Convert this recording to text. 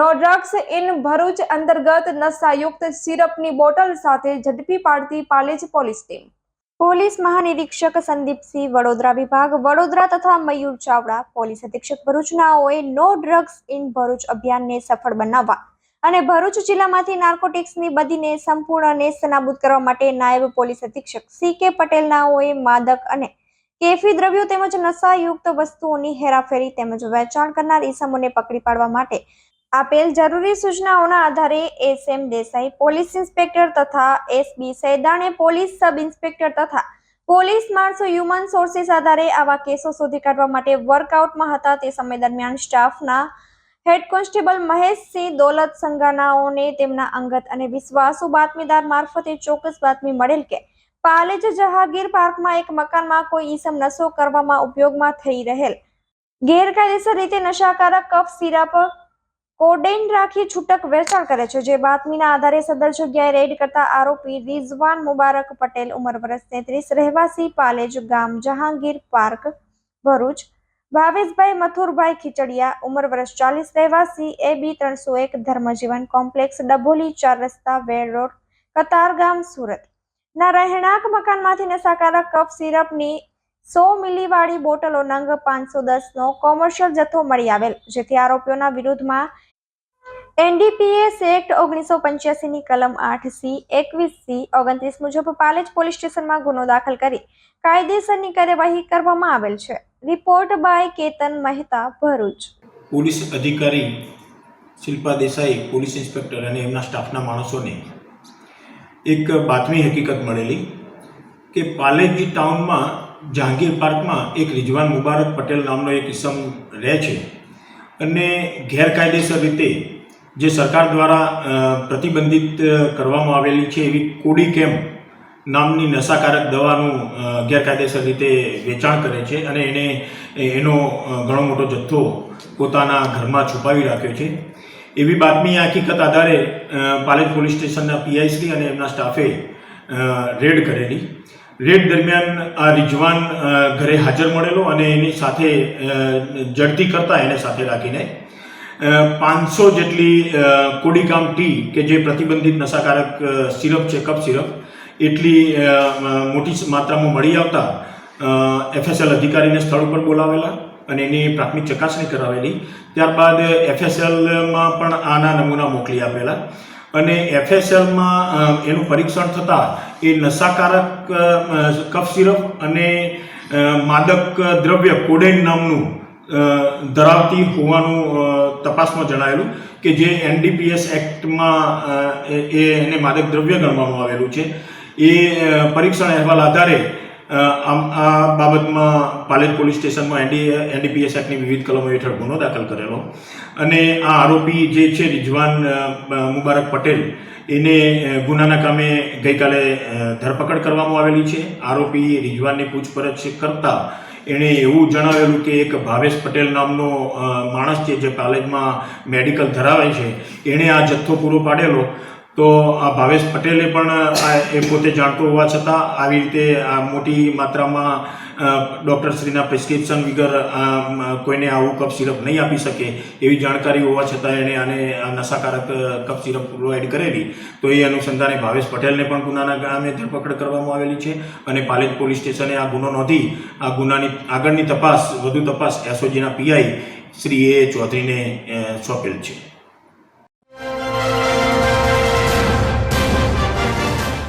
No drugs in Bharuch અંતર્ગત નશાયુક્ત સિરપની bottle સાથે ઝડપી પાડતી પાલેજ પોલીસ ટીમ. પોલીસ મહાનિરીક્ષક સંદીપસિંહ વડોદરા વિભાગ, વડોદરા તથા મયુર ચાવડા, પોલીસ અધિક્ષક ભરૂચનાઓએ નો ડ્રગ્સ ઇન ભરૂચ અભિયાનને સફળ બનાવવા અને ભરૂચ જિલ્લામાંથી નાર્કોટિક્સની બદીને સંપૂર્ણ નેસ્ત કરવા માટે નાયબ પોલીસ અધિક્ષક સી કે પટેલનાઓએ માદક અને કેફી દ્રવ્યો તેમજ નશાયુક્ત વસ્તુઓની હેરાફેરી તેમજ વેચાણ કરનાર ઈસમોને પકડી પાડવા માટે આપેલ જરૂરી સૂચનાઓના આધારે S M Desai police inspector તથા SB Saidane police sub inspector તથા પોલીસ માણસો હ્યુમન સોર્સિસ આધારે આવા કેસો શોધી કાઢવા માટે વર્કઆઉટમાં હતા. તે સમય દરમિયાન સ્ટાફના હેડ કોન્સ્ટેબલ મહેશસિંહ દોલત સંઘાનાઓને તેમના અંગત અને વિશ્વાસુ બાતમીદાર મારફતે ચોક્કસ બાતમી મળેલ કે પાલેજ જહાગીર પાર્કમાં એક મકાનમાં કોઈ ઈસમ નશો કરવામાં ઉપયોગમાં થઈ રહેલ. ગેરકાયદેસર રીતે નશાકારક કફ સિરપ કોડેઇન રાખી છૂટક વેચાણ કરે છે. જે બાતમીના આધારે સદર જગ્યાએ રેડ કરતા આરોપી રિઝવાન મુબારક પટેલ ઉંમર વર્ષ તેત્રીસ, રહેવાસી પાલેજ ગામ જહાંગીર પાર્ક, ભરૂચ. ભાવેશભાઈ મથુરભાઈ ખીચડિયા, ઉંમર વર્ષ ચાલીસ, રહેવાસી એ બી ત્રણસો એક, ધર્મજીવન કોમ્પ્લેક્સ, ડભોલી ચાર રસ્તા વેડ રોડ કતારગામ સુરત. ના, રહેણાંક મકાનમાંથી નશાકારક કફ સિરપની સો મિલીવાળી બોટલો નંગ પાંચસો દસનો કોમર્શિયલ જથ્થો મળી આવેલ, જેથી આરોપીઓના વિરુદ્ધમાં એનડીપીએસ એક્ટ ઓગણીસો પંચ્યાસીની કલમ આઠ સી એકવીસ સી ઓગણત્રીસ મુજબ પાલેજ પોલીસ સ્ટેશનમાં ગુનો દાખલ કરી કાયદેસરની કાર્યવાહી કરવામાં આવેલ છે. Report by Ketan Mehta, Bharuch. Police અધિકારી શિલ્પા દેસાઈ, પોલીસ ઇન્સ્પેક્ટર અને એમના સ્ટાફના માણસોને એક બાતમી હકીકત મળેલી કે પાલેજી ટાઉનમાં જહાંગીર પાર્કમાં એક રિજવાન મુબારક પટેલ નામનો એક ઇસમ રહે છે અને ગેરકાયદેસર રીતે જે સરકાર દ્વારા પ્રતિબંધિત કરવામાં આવેલી છે એવી કોડી કેમ્પ નામની નશાકારક દવાનું ગેરકાયદેસર રીતે વેચાણ કરે છે અને એને, એનો ઘણો મોટો જથ્થો પોતાના ઘરમાં છુપાવી રાખ્યો છે. એવી બાતમી હકીકત આધારે પાલેજ પોલીસ સ્ટેશનના પીઆઈ અને એમના સ્ટાફે રેડ કરેલી. રેડ દરમિયાન આ રિજવાન ઘરે હાજર મળેલો અને એની સાથે જડતી કરતા એને સાથે રાખીને પાંચસો જેટલી અ, કોડીકામ ટી કે જે પ્રતિબંધિત નશાકારક સિરપ છે કપ સિરપ એટલી મોટી માત્રામાં મળી આવતા એફએસએલ અધિકારીને સ્થળ ઉપર બોલાવેલા અને એની પ્રાથમિક ચકાસણી કરાવેલી. ત્યારબાદ એફએસએલમાં પણ આના નમૂના મોકલી આપેલા અને એફએસએલમાં એનું પરીક્ષણ થતાં એ નશાકારક કફ સિરપ અને માદક દ્રવ્ય કોડેન નામનું ધરાવતી હોવાનું તપાસમાં જણાયેલું કે જે એનડીપીએસ એક્ટમાં એ એને માદક દ્રવ્ય ગણવામાં આવેલું છે. એ પરીક્ષણ અહેવાલ આધારે આ બાબતમાં પાલેજ પોલીસ સ્ટેશનમાં N D N D P S એક્ટની વિવિધ કલમો હેઠળ ગુનો દાખલ કરેલો. અને આ આરોપી જે છે, રિજવાન મુબારક પટેલ, એને ગુનાના કામે ગઈકાલે ધરપકડ કરવામાં આવેલી છે. આરોપી રિજવાનની પૂછપરછ કરતા એણે એવું જણાવેલું કે એક ભાવેશ પટેલ નામનો માણસ છે જે કોલેજમાં મેડિકલ ધરાવે છે. એણે આ જથ્થો પૂરો પાડેલો. તો આ ભાવેશ પટેલે પણ આ એ પોતે જાણતો હોવા છતાં આવી રીતે આ મોટી માત્રામાં ડૉક્ટરશ્રીના પ્રિસ્ક્રિપ્શન વગર કોઈને આવું કપ સિરપ નહીં આપી શકે એવી જાણકારી હોવા છતાં એણે આને નશાકારક કપ સિરપ પ્રોવાઈડ કરેલી. તો એ અનુસંધાને ભાવેશ પટેલને પણ ગુનાના ગામે ધરપકડ કરવામાં આવેલી છે અને પાલેજ પોલીસ સ્ટેશને આ ગુનો નોંધી, આ ગુનાની આગળની તપાસ, વધુ તપાસ એસઓજીના પીઆઈ શ્રી એ ચૌધરીને સોંપેલ છે.